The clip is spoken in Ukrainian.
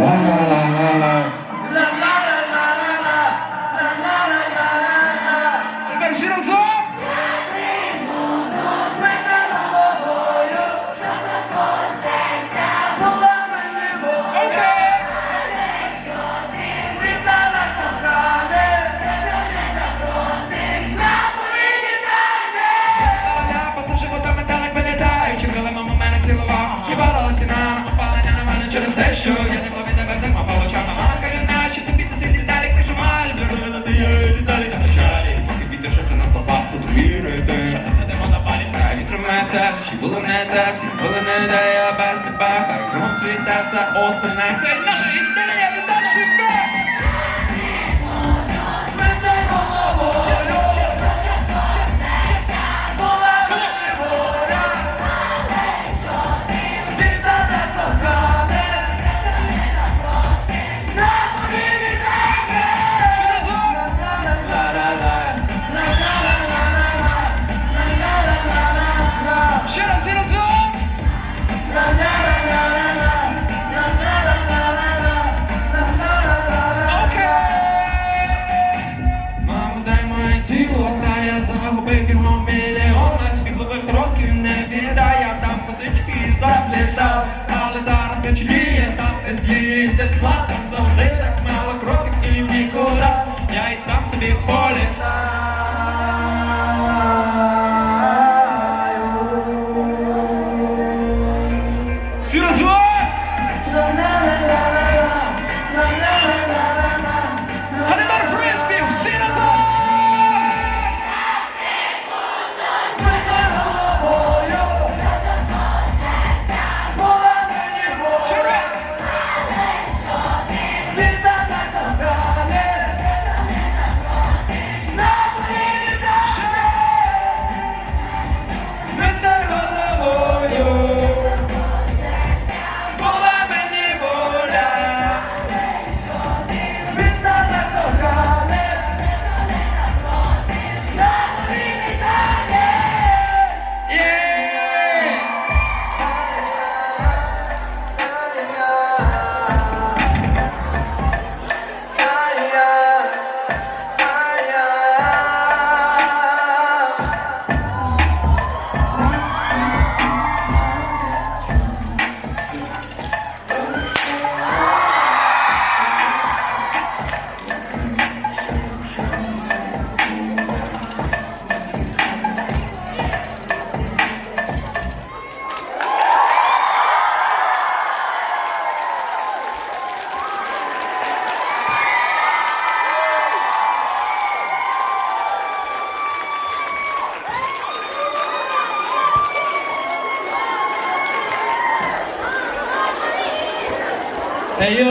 Wow. таз, she will not taz, she will not die, basta baja, круг цвета вся остальная хрень наша еда. тепла, там завжди так мало кроків і нікуди, я і сам собі політаю. Всі разом! 네,